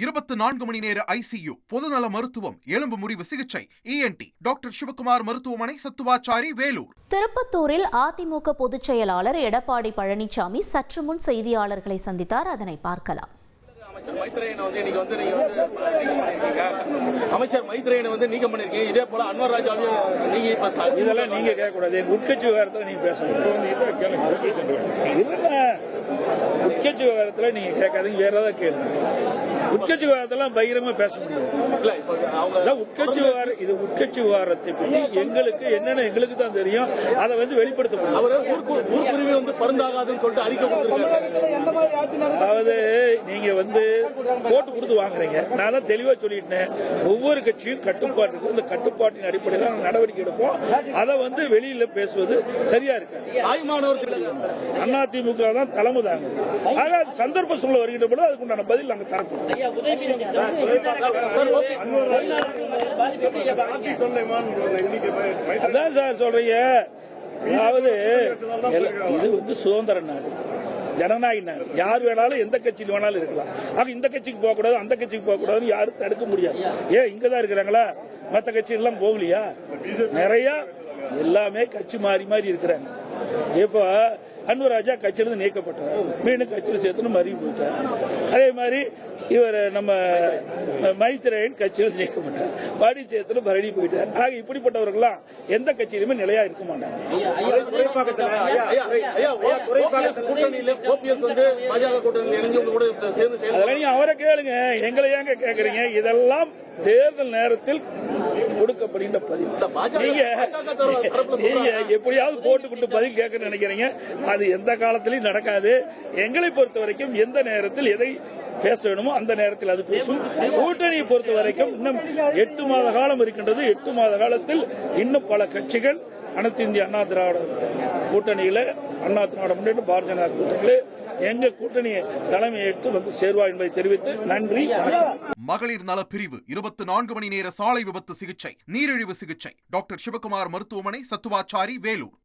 இருபத்தி நான்கு மணி நேர ஐசியு பொதுநல மருத்துவம் எலும்பு முறிவு சிகிச்சை இஎன்டி டாக்டர் சிவகுமார் மருத்துவமனை சத்துவாச்சாரி வேலூர். திருப்பத்தூரில் அதிமுக பொதுச் செயலாளர் எடப்பாடி பழனிசாமி சற்று முன் செய்தியாளர்களை சந்தித்தார். அதனை பார்க்கலாம். அமைச்சர் மைத்ரேயனை வந்து இன்னைக்கு வந்து நீங்க வந்து அமைச்சர் மைத்ரேயனை வந்து நீக்கம் பண்ணிருக்கீங்க. இதே போல அன்வர் ராஜாவையும் நீங்க இப்ப இதெல்லாம் நீங்க கேட்கக்கூடாது. எங்க உட்கட்சி விவகாரத்துல நீங்க பேசணும் இல்ல உட்கட்சி விவகாரத்துல நீங்க கேட்காதீங்க. வேற ஏதாவது கேளுங்க. உட்கட்சி விவகாரத்தெல்லாம் பகிரமா பேச முடியாது. இல்ல இப்ப அவங்க அதான் உட்கட்சி விவகாரம் இது உட்கட்சி விவகாரத்தை பத்தி எங்களுக்கு என்னன்னு எங்களுக்கு தான் தெரியும். அதை வந்து வெளிப்படுத்த முடியும் அவரு வந்து பருந்தாகாதுன்னு சொல்லிட்டு அறிக்கை கொடுத்திருக்காரு. அதாவது நீங்க வந்து போட்டு கொடுத்து வாங்குறீங்க நான் தான் தெளிவா சொல்லிட்டேன் ஒவ்வொரு கட்சியும் கட்டுப்பாடு இருக்கு அந்த கட்டுப்பாட்டின் அடிப்படையில் தான் நடவடிக்கை எடுப்போம் அதை வந்து வெளியில பேசுவது சரியா இருக்காது தாய்மானவர் திட்டம் அதிமுக தான் தலைமை தாங்க ஆக அது சந்தர்ப்ப சூழல் வருகின்ற பொழுது அதுக்குண்டான பதில் நாங்க தரப்போம் அதான் சார் சொல்றீங்க அதாவது இது வந்து சுதந்திர நாடு ஜனநாயக நாடு யார் வேணாலும் எந்த கட்சியில் வேணாலும் இருக்கலாம். ஆக இந்த கட்சிக்கு போக கூடாது அந்த கட்சிக்கு போக கூடாதுன்னு யாரும் தடுக்க முடியாது. ஏன் இங்க தான் இருக்கிறாங்களா? மத்த கட்சி எல்லாம் போகலையா நிறைய எல்லாமே கட்சி மாறி மாறி இருக்கிறாங்க. இப்போ அன்வராஜா கட்சியிலிருந்து நீக்கப்பட்டார். மீண்டும் கட்சியில் சேர்த்துன்னு மறி போயிட்டார். அதே மாதிரி இவர் நம்ம மைத்திரேயன் கட்சியில் நீக்கப்பட்டார். பாடி சேர்த்துல பரணி போயிட்டார். ஆக இப்படிப்பட்டவர்கள்லாம் எந்த கட்சியிலுமே நிலையா இருக்க மாட்டாங்க. அதெல்லாம் அவரை கேளுங்க. எங்களை ஏங்க கேக்குறீங்க? இதெல்லாம் தேர்தல் நேரத்தில் கொடுக்கப்படுகின்ற பதில். நீங்க நீங்க. எப்படியாவது போட்டுக்கிட்டு பதில் கேட்க நினைக்கிறீங்க. அது எந்த காலத்திலையும் நடக்காது. எங்களை பொறுத்த வரைக்கும் எந்த நேரத்தில் எதை பேச வேணுமோ அந்த நேரத்தில் அது பேசும். கூட்டணியை பொறுத்த வரைக்கும் இன்னும் எட்டு மாத காலம் இருக்கின்றது. எட்டு மாத காலத்தில் இன்னும் பல கட்சிகள் அனைத்து இந்திய அண்ணா திராவிட கூட்டணியில அண்ணா திராவிட முன்னேற்ற பாரதிய ஜனதா கூட்டணியில எங்க கூட்டணியை தலைமை ஏற்று வந்து சேர்வா என்பதை தெரிவித்து நன்றி. மகளிர் நல பிரிவு இருபத்தி நான்கு மணி நேர சாலை விபத்து சிகிச்சை நீரிழிவு சிகிச்சை. டாக்டர் சிவகுமார் மருத்துவமனை சத்துவாச்சாரி வேலூர்.